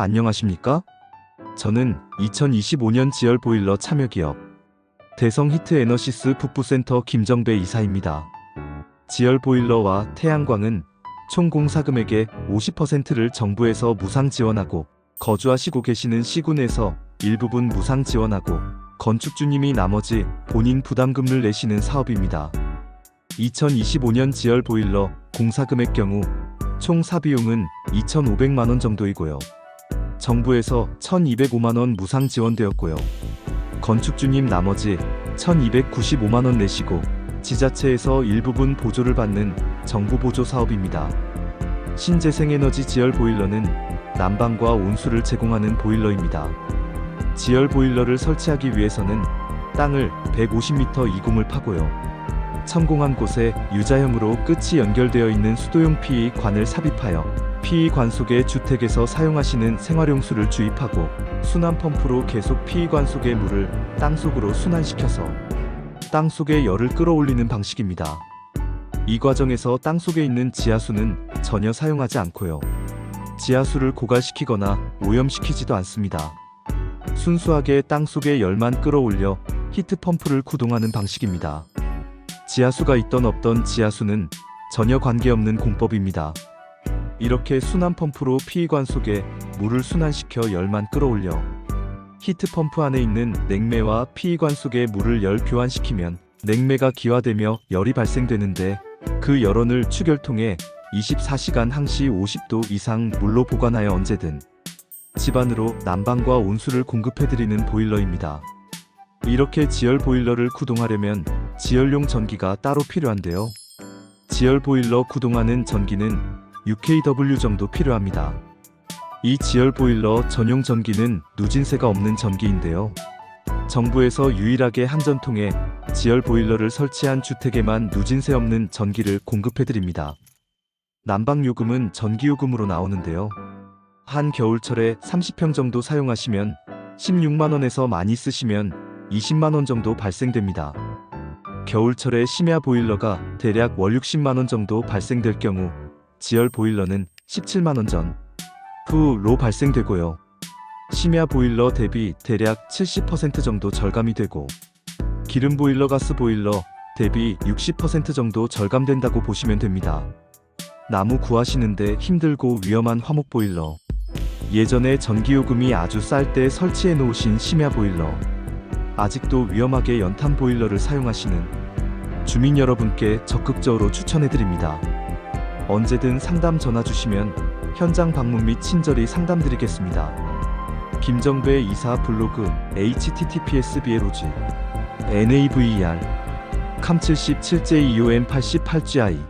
안녕하십니까? 저는 2025년 지열 보일러 참여 기업 대성 히트 에너시스 북부센터 김정배 이사입니다. 지열 보일러와 태양광은 총 공사 금액의 50%를 정부에서 무상 지원하고 거주하시고 계시는 시군에서 일부분 무상 지원하고 건축주님이 나머지 본인 부담금을 내시는 사업입니다. 2025년 지열 보일러 공사 금액 경우 총 사비용은 2,500만 원 정도이고요. 정부에서 1,205만 원 무상 지원되었고요. 건축주님 나머지 1,295만 원 내시고 지자체에서 일부분 보조를 받는 정부 보조 사업입니다. 신재생에너지 지열 보일러는 난방과 온수를 제공하는 보일러입니다. 지열 보일러를 설치하기 위해서는 땅을 150m 이공을 파고요. 천공한 곳에 유자형으로 끝이 연결되어 있는 수도용 PE 관을 삽입하여 PE 관 속의 주택에서 사용하시는 생활용수를 주입하고 순환 펌프로 계속 PE 관 속의 물을 땅 속으로 순환시켜서 땅 속의 열을 끌어올리는 방식입니다. 이 과정에서 땅 속에 있는 지하수는 전혀 사용하지 않고요. 지하수를 고갈시키거나 오염시키지도 않습니다. 순수하게 땅 속의 열만 끌어올려 히트 펌프를 구동하는 방식입니다. 지하수가 있던 없던 지하수는 전혀 관계없는 공법입니다. 이렇게 순환 펌프로 피의관 속에 물을 순환시켜 열만 끌어올려 히트 펌프 안에 있는 냉매와 피의관 속에 물을 열 교환시키면 냉매가 기화되며 열이 발생되는데 그 열원을 추결통에 24시간 항시 50도 이상 물로 보관하여 언제든 집안으로 난방과 온수를 공급해드리는 보일러입니다. 이렇게 지열 보일러를 구동하려면 지열용 전기가 따로 필요한데요. 지열 보일러 구동하는 전기는 6kW 정도 필요합니다. 이 지열 보일러 전용 전기는 누진세가 없는 전기인데요. 정부에서 유일하게 한 전통에 지열 보일러를 설치한 주택에만 누진세 없는 전기를 공급해드립니다. 난방 요금은 전기 요금으로 나오는데요. 한 겨울철에 30평 정도 사용하시면 16만원에서 많이 쓰시면 20만원 정도 발생됩니다. 겨울철에 심야 보일러가 대략 월 60만원 정도 발생될 경우 지열 보일러는 17만원 전 후로 발생되고요. 심야 보일러 대비 대략 70% 정도 절감이 되고 기름 보일러 가스 보일러 대비 60% 정도 절감된다고 보시면 됩니다. 나무 구하시는데 힘들고 위험한 화목 보일러 예전에 전기요금이 아주 쌀 때 설치해 놓으신 심야 보일러 아직도 위험하게 연탄 보일러를 사용하시는 주민 여러분께 적극적으로 추천해 드립니다. 언제든 상담 전화 주시면 현장 방문 및 친절히 상담드리겠습니다. 김정배 이사 블로그 https blog 77j eom 88gi